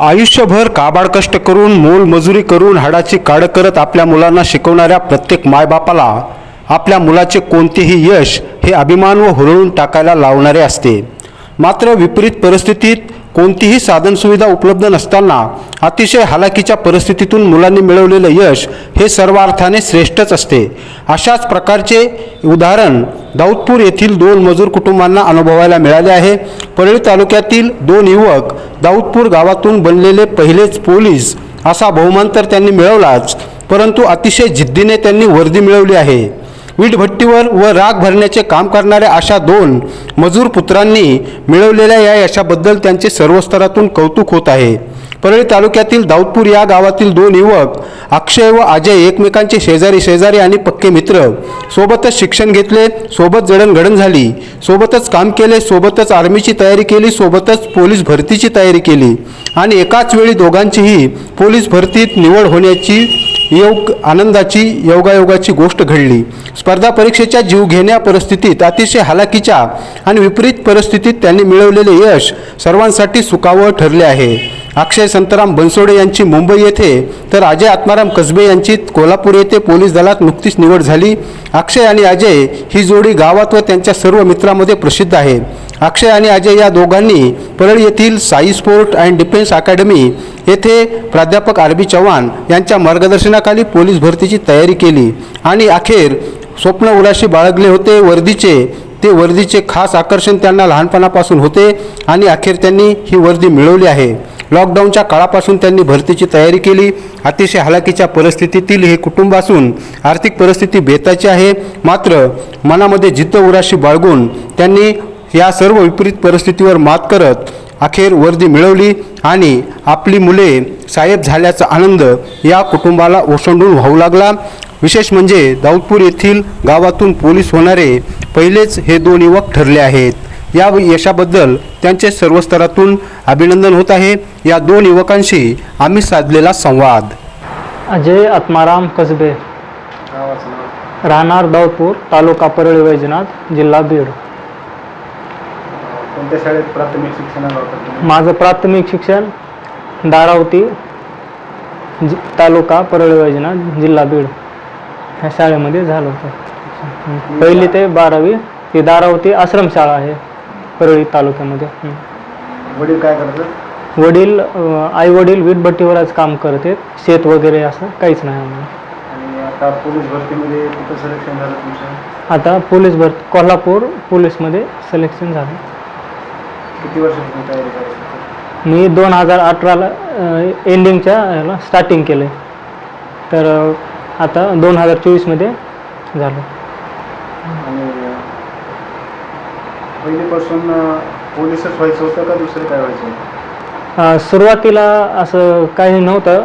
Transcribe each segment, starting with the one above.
आयुष्यभर काबाड कष्ट करून मोलमजुरी करून हाडाची काड करत आपल्या मुलांना शिकवणाऱ्या प्रत्येक मायबापाला आपल्या मुलाचे कोणतेही यश हे अभिमान व हुरळून टाकायला लावणारे असते. मात्र विपरीत परिस्थितीत कोणतीही साधनसुविधा उपलब्ध नसताना अतिशय हालाकीच्या परिस्थितीतून मुलांनी मिळवलेलं यश हे सर्व अर्थाने श्रेष्ठच असते. अशाच प्रकारचे उदाहरण दाऊदपूर येथील दोन मजूर कुटुंबांना अनुभवायला मिळाले आहे. परळी तालुक्यातील दोन युवक दाऊदपूर गावातून बनलेले पहिलेच पोलीस असा बहुमान तर त्यांनी मिळवलाच परंतु अतिशय जिद्दीने त्यांनी वर्दी मिळवली आहे. वीटभट्टीवर व राग भरण्याचे काम करणाऱ्या अशा दोन मजूर पुत्रांनी मिळवलेल्या या यशाबद्दल त्यांचे सर्व स्तरातून कौतुक होत आहे. परळी तालुक्यातील दाऊदपूर या गावातील दोन युवक अक्षय व अजय एकमेकांचे शेजारी शेजारी आणि पक्के मित्र सोबतच शिक्षण घेतले सोबत जडणघडण झाली सोबतच काम केले सोबतच आर्मीची तयारी केली सोबतच पोलीस भरतीची तयारी केली आणि एकाच वेळी दोघांचीही पोलीस भरतीत निवड होण्याची योग आनंदाची योगायोगाची गोष्ट घडली. स्पर्धा परीक्षेच्या जीवघेण्या परिस्थितीत अतिशय हालाकीच्या आणि विपरीत परिस्थितीत त्यांनी मिळवलेले यश सर्वांसाठी सुखावं ठरले आहे. अक्षय संतराम बनसोडे यांची मुंबई येथे तर अजय आत्माराम कसबे यांची कोल्हापूर येथे पोलीस दलात नुकतीच निवड झाली. अक्षय आणि अजय ही जोडी गावात व त्यांच्या सर्व मित्रांमध्ये प्रसिद्ध आहे. अक्षय आणि अजय या दोघांनी परळी येथील Sai sport and defence academy येथे प्राध्यापक आर बी चव्हाण यांच्या मार्गदर्शनाखाली पोलीस भरतीची तयारी केली. आणि अखेर स्वप्न उराशी बाळगले होते वर्दीचे. ते वर्दीचे खास आकर्षण त्यांना लहानपणापासून होते आणि अखेर त्यांनी ही वर्दी मिळवली आहे. लॉकडाऊनच्या काळापासून त्यांनी भरतीची तयारी केली. अतिशय हालाकीच्या परिस्थितीतील हे कुटुंब असून आर्थिक परिस्थिती बेताची आहे. मात्र मनामध्ये जिद्द उराशी बाळगून त्यांनी या सर्व विपरीत परिस्थितीवर मात करत अखेर वर्दी मिळवली आणि आपली मुले साहेब झाल्याचा आनंद या कुटुंबाला ओसंडून वाहू लागला. विशेष म्हणजे दाऊदपूर येथील गावातून पोलीस होणारे पहिलेच हे दोन युवक ठरले आहेत. या यशाबद्दल त्यांचे सर्व स्तरातून अभिनंदन होत आहे. या दोन युवकांशी आम्ही साधलेला संवाद. अजय आत्माराम कसबे. राहणार दाऊदपूर तालुका परळी वैजनाथ जिल्हा बीड. कोणत्या शाळेत प्राथमिक शिक्षणाला होता तुम्ही माझं प्राथमिक शिक्षण दारावती जि तालुका परळी वैजनाथ जिल्हा बीड. ह्या शाळेमध्ये झालं होतं. पहिली ते बारावी ती दारावती आश्रमशाळा आहे परळी तालुक्यामध्ये. हं. वडील काय करतात? वडील आई वडील वीटभट्टीवरच काम करत. शेत वगैरे असं काहीच नाही आम्हाला. आणि आता पोलीस भरतीमध्ये कुठं सिलेक्शन झालं तुमचं? आता पोलीस भर कोल्हापूर पोलीसमध्ये सिलेक्शन झालं. किती वर्षापासून तयारी करायची मी दोन हजार अठराला एंडिंगच्या ह्याला स्टार्टिंग केलं आहे तर अ, आता दोन हजार चोवीसमध्ये झालं. आणि अं, पहिलीपासून पोलीसच व्हायचं होतं का दुसरं काय व्हायचं? होतं अ, सुरुवातीला असं काही नव्हतं.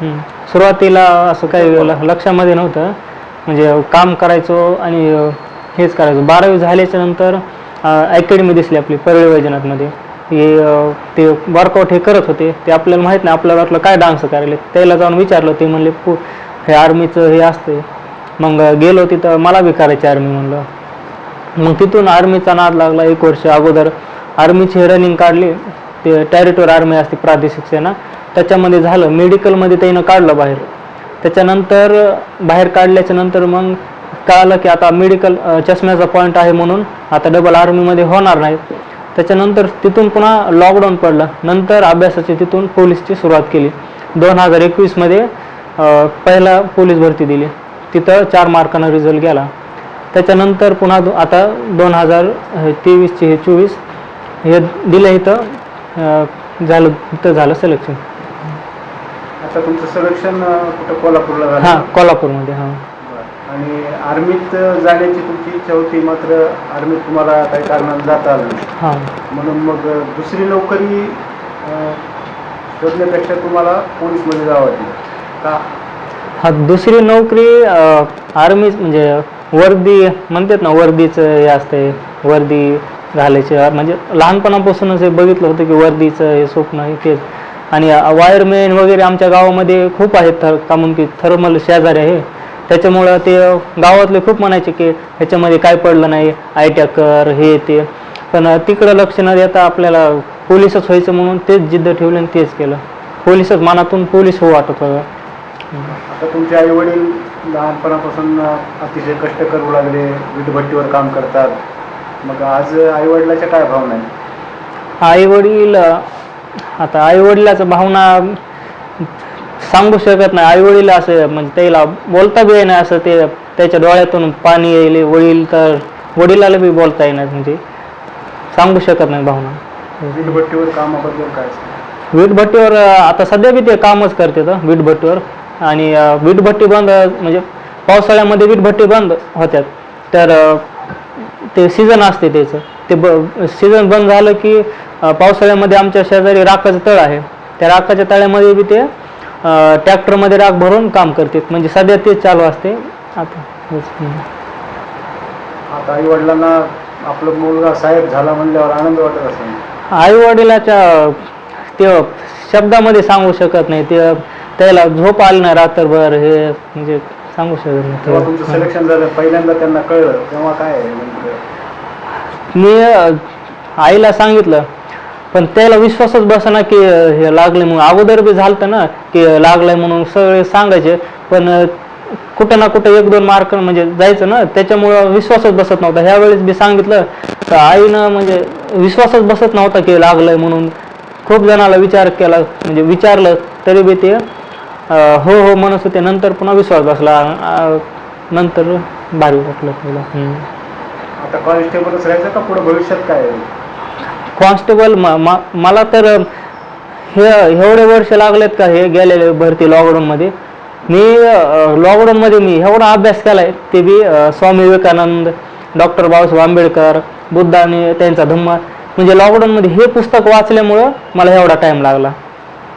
हं. सुरुवातीला असं काही ल- लक्षामध्ये नव्हतं. म्हणजे काम करायचो आणि अ, हेच करायचो. बारावी झाल्याच्यानंतर अकॅडमी दिसली आपली परळी वैजनाथमध्ये. हे ते वर्कआउट हे करत होते. ते आपल्याला माहीत नाही आपल्याला वाटलं काय डान्स करायला. त्याला जाऊन विचारलं ते म्हणले पु हे आर्मीचं हे असते मग गेलो तिथं मला बी करायची आर्मी म्हणलं. मग तिथून आर्मीचा नाद लागला एक वर्ष अगोदर. आर्मीची रनिंग काढली. ते टेरिटोर आर्मी असते प्रादेशिक सेना. त्याच्यामध्ये झालं. मेडिकलमध्ये त्यानं काढलं बाहेर. त्याच्यानंतर बाहेर काढल्याच्या नंतर मग कळालं की आता मेडिकल चष्म्याचा पॉईंट आहे म्हणून आता डबल आर्मीमध्ये होणार नाही. त्याच्यानंतर तिथून पुन्हा लॉकडाऊन पडलं. नंतर अभ्यासाची तिथून पोलीसची सुरुवात केली. दोन हजार एकवीसमध्ये पहिला पोलीस भरती दिली. तिथं चार मार्कानं रिझल्ट गेला. त्याच्यानंतर पुन्हा दो- आता दोन हजार तेवीसचे हे चोवीस हे दिलं इथं झालं इथं झालं सिलेक्शन आता तुमचं सिलेक्शन कुठं? कोल्हापूरला हां कोल्हापूरमध्ये हां. आणि आर्मीत जाण्याची तुमची इच्छा होती मात्र आर्मीत तुम्हाला काही कारणाने जाता आलं नाही. हां. म्हणून मग दुसरी नोकरी अं, शोधण्यापेक्षा तुम्हाला पोलीसमध्ये जावं वाटलं का? हा दुसरी नोकरी आर्मी म्हणजे वर्दी म्हणतात ना वर्दीचं हे असते वर्दी घालायचे. म्हणजे लहानपणापासूनच हे बघितलं होतं की वर्दीचं हे स्वप्न आहे तेच. आणि वायरमॅन वगैरे आमच्या गावामध्ये खूप आहेत थर का म्हणून की थर्मल शेजारी आहे. त्याच्यामुळं ते गावातले खूप म्हणायचे की ह्याच्यामध्ये काय पडलं नाही आय कर हे ते. पण तिकडं लक्ष न देता आपल्याला पोलिसच व्हायचं म्हणून तेच जिद्द ठेवली आणि तेच केलं. पोलिसच मनातून पोलीस हो वाटत होतं. आता तुमचे आई वडील लहानपणापासून अतिशय कष्ट करू लागले वीटभट्टीवर काम करतात. मग आज आई वडिलाच्या काय भावना आहेत? आई वडील आता आई वडिलाचं भावना सांगू शकत नाही. आई वडील असं म्हणजे त्याला बोलता बी नाही असं ते त्याच्या डोळ्यातून पाणी येईल वडील तर वडिलाला बी बोलता येणार म्हणजे. सांगू शकत नाही भावना. वीटभट्टीवर कामाबद्दल काय? वीटभट्टीवर आता सध्या बी ते कामच करते वीटभट्टीवर. आणि वीटभट्टी बंद म्हणजे पावसाळ्यामध्ये वीटभट्टी बंद होत्यात. तर ते सीझन असते त्याचं. ते ब सीझन बंद झालं की पावसाळ्यामध्ये आमच्या शेजारी राखाचं तळ आहे. त्या राखाच्या तळ्यामध्ये बी ते ट्रॅक्टरमध्ये राख भरून काम करतात म्हणजे सध्या तेच चालू असते. आता आई वडिलांना आपला मुलगा साहेब झाला म्हणल्यावर आनंद वाटत असेल. आई वडिलाच्या ते शब्दामध्ये सांगू शकत नाही. ते त्याला झोप आली नाही रात्रभर. हे म्हणजे सांगू शकत तेव्हा तुमचं नाही सिलेक्शन झालं. पहिल्यांदा त्यांना कळलं. तेव्हा काय आहे नेमकं? मी अं, आईला सांगितलं. पण त्याला विश्वासच बसना की हे लागले म्हणून. अगोदर बी झालं ना की लागलंय म्हणून सगळे सांगायचे पण कुठं ना कुठं एक दोन मार्क म्हणजे जायचं ना त्याच्यामुळं विश्वासच बसत नव्हता. ह्या वेळेस बी सांगितलं तर आईनं म्हणजे विश्वासच बसत नव्हता की लागलंय म्हणून. खूप जणाला विचार केला म्हणजे विचारलं तरी बी ते हो हो म्हणत होते. नंतर पुन्हा विश्वास बसला. नंतर भारी वाटलं. आता कॉन्स्टेबलच राहायचं का पुढे? भविष्यात काय? कॉन्स्टेबल म- मला तर हे एवढे वर्ष लागलेत का हे गेलेले भरती लॉकडाऊनमध्ये मी लॉकडाऊनमध्ये मी एवढा अभ्यास केला आहे ते बी स्वामी विवेकानंद डॉक्टर बाबासाहेब आंबेडकर बुद्ध आणि त्यांचा धम्म. म्हणजे लॉकडाऊनमध्ये हे पुस्तक वाचल्यामुळं मला एवढा टाईम लागला.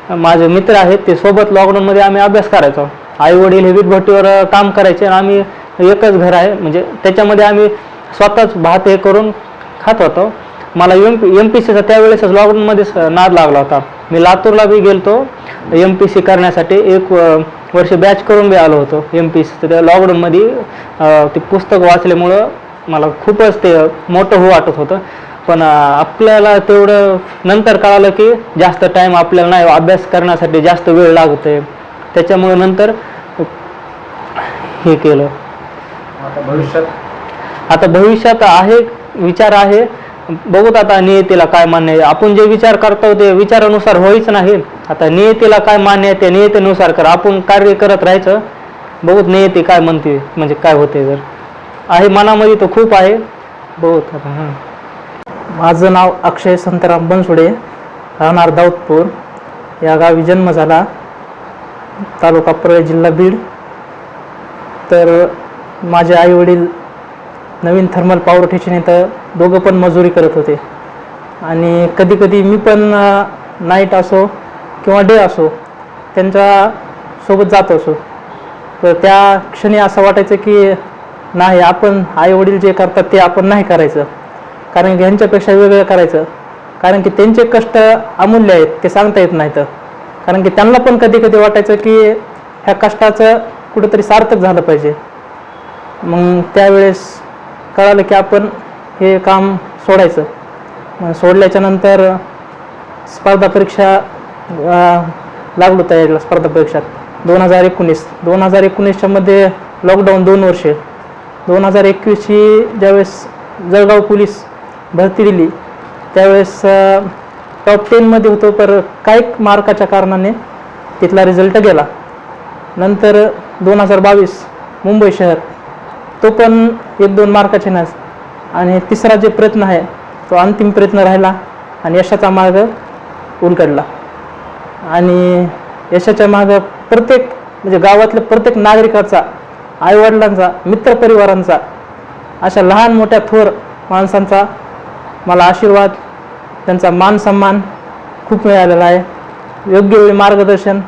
माझे मित्र आहेत ते सोबत लॉकडाऊनमध्ये आम्ही अभ्यास करायचो. आई वडील हे वीटभट्टीवर काम करायचे आणि आम्ही एकच घर आहे. म्हणजे त्याच्यामध्ये आम्ही स्वतःच भात हे करून खात होतो. मला एम पी एम पी सीचा त्यावेळेसच लॉकडाऊनमध्येच नाद लागला होता. मी लातूरला बी गेलतो. एम पी सी करण्यासाठी एक वर्ष बॅच करून बी आलो होतो. एम पी सी त्या लॉकडाऊनमध्ये ते पुस्तक वाचल्यामुळं मला खूपच ते मोठं हो वाटत होतं. पण आपल्याला तेवढं नंतर कळालं की जास्त टाईम आपल्याला नाही अभ्यास करण्यासाठी जास्त वेळ लागतोय. त्याच्यामुळे नंतर हे केलं. आता भविष्यात? आता भविष्यात आहे विचार आहे. बघूत आता नियतीला काय मान्य आहे. आपण जे विचार करतो ते विचारानुसार होईच नाही. आता नियतीला काय मान्य आहे ते नियतीनुसार कर. आपण कार्य करत राहायचं. बघूत नियती काय म्हणते म्हणजे काय होते जर आहे मनामध्ये तर खूप आहे. बघूत आता माझं नाव अक्षय संतराम बनसुडे राहणार दाऊदपूर. या गावी जन्म झाला. तालुका परळी जिल्हा बीड. तर माझे आईवडील नवीन थर्मल पॉवर स्टेशन इथं दोघं पण मजुरी करत होते. आणि कधी कधी मी पण नाईट असो किंवा डे असो त्यांच्यासोबत जात असो. तर त्या क्षणी असं वाटायचं की नाही आपण आईवडील जे करतात ते आपण नाही करायचं. कारण की ह्यांच्यापेक्षा वेगळं करायचं. कारण की त्यांचे कष्ट अमूल्य आहेत ते सांगता येत नाहीत. कारण की त्यांना पण कधी कधी वाटायचं की ह्या कष्टाचं कुठंतरी सार्थक झालं पाहिजे. मग त्यावेळेस कळालं की आपण हे काम सोडायचं. मग सोडल्याच्या नंतर स्पर्धा परीक्षा लागलो तयारीला स्पर्धा परीक्षात. दोन हजार एकोणीस. दोन हजार एकोणीसच्या मध्ये लॉकडाऊन दोन वर्षे. दोन हजार एकवीसची ज्यावेळेस जळगाव पोलीस भरती दिली त्यावेळेस टॉप टेनमध्ये होतो पर काही मार्काच्या कारणाने तिथला रिझल्ट गेला. नंतर दोन हजार बावीस मुंबई शहर तो पण एक दोन मार्काचे नाच आणि तिसरा जे प्रयत्न आहे तो अंतिम प्रयत्न राहिला आणि यशाचा मार्ग उलगडला. आणि यशाच्या मार्ग प्रत्येक म्हणजे गावातल्या प्रत्येक नागरिकाचा आईवडिलांचा मित्रपरिवारांचा अशा लहान मोठ्या थोर माणसांचा मला आशीर्वाद त्यांचा मान सन्मान खूप मिळालेला आहे. योग्य वेळी मार्गदर्शन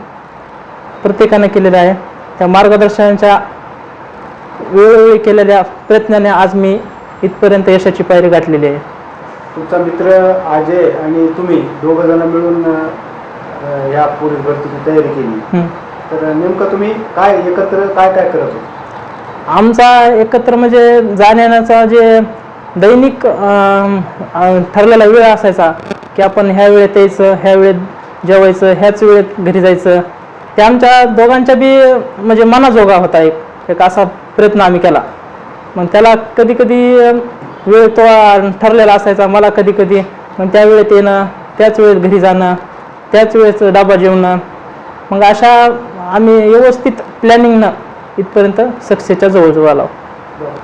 प्रत्येकाने केलेलं आहे. त्या मार्गदर्शनाच्या वेळोवेळी केलेल्या प्रयत्नाने आज मी इथपर्यंत यशाची पायरी गाठलेली आहे. तुमचा मित्र अजय आणि तुम्ही दोघं जण मिळून अ, ह्या पोलीस भरतीची तयारी केली. हं. तर नेमकं तुम्ही काय एकत्र काय काय करत होता? आमचा एकत्र म्हणजे जाण्याचा जे दैनिक अं, अं, ठरलेला वेळ असायचा की आपण ह्या वेळेत यायचं ह्या वेळेत जेवायचं ह्याच वेळेत घरी जायचं. ते आमच्या दोघांच्या बी म्हणजे मनाजोगा होता एक. एक असा प्रयत्न आम्ही केला. मग त्याला कधी कधी वेळ तो ठरलेला असायचा मला कधी कधी मग त्या वेळेत येणं त्याच वेळेत घरी जाणं त्याच वेळेस डबा जेवणं. मग अशा आम्ही व्यवस्थित प्लॅनिंगनं इथपर्यंत सक्सेसच्या जवळजवळ आलो.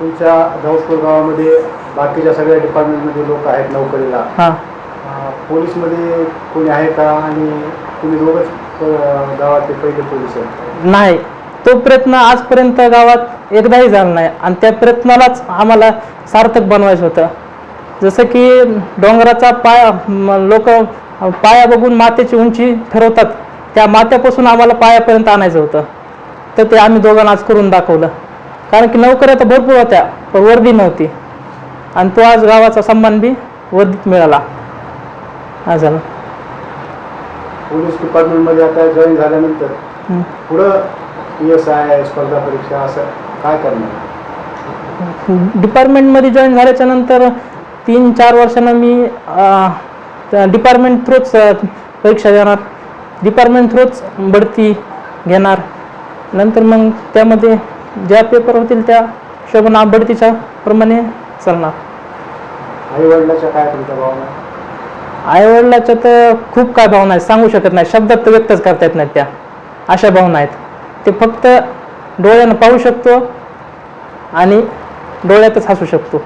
तुमच्या दाऊदपूर गावामध्ये बाकीच्या सगळ्या डिपार्टमेंटमध्ये लोक आहेत नोकरीला. हां. पोलीसमध्ये कोणी आहे का? आणि तुम्ही दोघंच गावातले पहिले पोलीस आहेत. नाही. तो प्रयत्न आजपर्यंत गावात एकदाही झाला नाही. आणि त्या प्रयत्नालाच आम्हाला सार्थक बनवायचं होतं. जसं की डोंगराचा पाया लोक पाया बघून मातेची उंची ठरवतात. त्या मात्यापासून आम्हाला पायापर्यंत आणायचं होतं. तर ते आम्ही दोघांना आज करून दाखवलं. कारण की नोकऱ्या तर भरपूर होत्या पण वर्दी नव्हती. आणि तो आज गावाचा सन्मान बी वर्दीत मिळाला. झालं. पोलीस डिपार्टमेंटमध्ये आता जॉईन झाल्यानंतर. पुढं पी एस आय स्पर्धा परीक्षा असं काय करणार? डिपार्टमेंटमध्ये जॉईन झाल्याच्यानंतर तीन चार वर्षानं मी डिपार्टमेंट थ्रूच परीक्षा देणार. डिपार्टमेंट थ्रूच बढती घेणार. नंतर मग त्यामध्ये ज्या पेपर होतील त्या शोभना बढतीच्या प्रमाणे चालणार. आई वडिलाच्या काय तुमच्या भावना? आईवडिलाच्या तर खूप काय भावना आहेत सांगू शकत नाही. शब्दात व्यक्तच करता येत नाहीत त्या. अशा भावना आहेत. ते फक्त डोळ्यानं पाहू शकतो आणि डोळ्यातच हसू शकतो.